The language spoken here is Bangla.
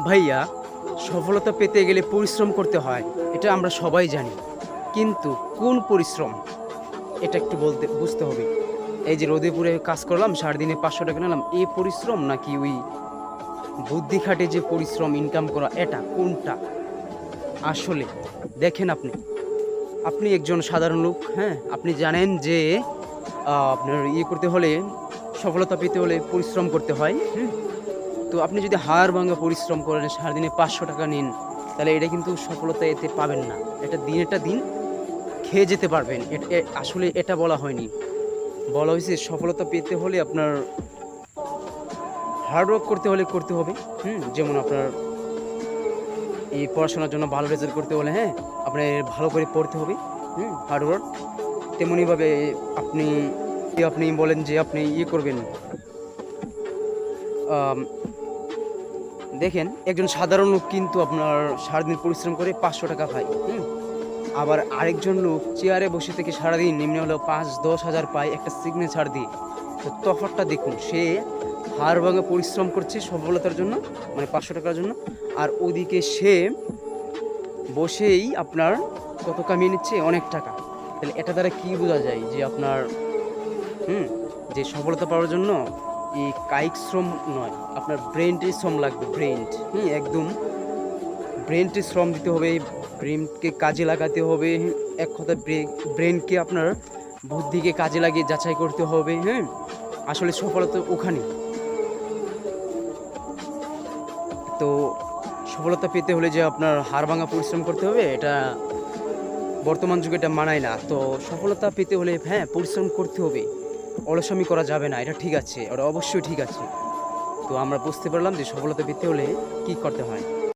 ভাইয়া, সফলতা পেতে গেলে পরিশ্রম করতে হয়, এটা আমরা সবাই জানি। কিন্তু কোন পরিশ্রম? এটা একটু বলতে, বুঝতে হবে। এই যে রোদেপুরে কাজ করলাম, সারাদিনে পাঁচশো টাকা নিলাম, এই পরিশ্রম নাকি ওই বুদ্ধি খাটে যে পরিশ্রম ইনকাম করা, এটা কোনটা? আসলে, দেখেন আপনি। আপনি একজন সাধারণ লোক হ্যাঁ? আপনি জানেন যে আপনার ইয়ে করতে হলে, সফলতা পেতে হলে পরিশ্রম করতে হয়, হুম? তো আপনি যদি হাড় ভাঙা পরিশ্রম করেন, সারাদিনে পাঁচশো টাকা নিন, তাহলে এটা কিন্তু সফলতা এতে পাবেন না। এটা দিন একটা দিন খেয়ে যেতে পারবেন। আসলে এটা বলা হয়নি। বলা হয়েছে সফলতা পেতে হলে আপনার হার্ডওয়ার্ক করতে হলে করতে হবে। হুম, যেমন আপনার এই পড়াশোনার জন্য ভালো রেজাল্ট করতে হলে হ্যাঁ আপনার ভালো করে পড়তে হবে। হুম হার্ডওয়ার্ক তেমনইভাবে আপনি আপনি বলেন যে আপনি ইয়ে করবেন। দেখেন, একজন সাধারণ লোক কিন্তু আপনার সারাদিন পরিশ্রম করে পাঁচশো টাকা পায়, হুম? আবার আরেকজন লোক চেয়ারে বসে থেকে সারাদিন নিম্নে হলেও পাঁচ, দশ হাজার পায় একটা সিগনেচার দিয়ে। তো তফাৎটা দেখুন, সে হাড় ভাঙা পরিশ্রম করছে সফলতার জন্য মানে পাঁচশো টাকার জন্য, আর ওদিকে সে বসেই আপনার কত কামিয়ে নিচ্ছে অনেক টাকা। তাহলে এটা দ্বারা কি বোঝা যায় যে আপনার, হুম? যে সফলতা পাওয়ার জন্য এই কায়িক শ্রম নয়, আপনার ব্রেনটি শ্রম লাগবে, ব্রেন। হুম, একদম। ব্রেনটি শ্রম দিতে হবে, ব্রেনকে কাজে লাগাতে হবে এক কথা ব্রেনকে আপনার বুদ্ধিকে কাজে লাগিয়ে যাচাই করতে হবে হ্যাঁ আসলে সফলতা ওখানে। তো সফলতা পেতে হলে যে আপনার হাড় ভাঙা পরিশ্রম করতে হবে, এটা বর্তমান যুগে এটা মানায় না। তো সফলতা পেতে হলে হ্যাঁ পরিশ্রম করতে হবে। অলসামি করা যাবে না, এটা ঠিক আছে ওটা অবশ্যই ঠিক আছে। তো আমরা বুঝতে পারলাম যে সফলতা পেতে হলে কী করতে হয়।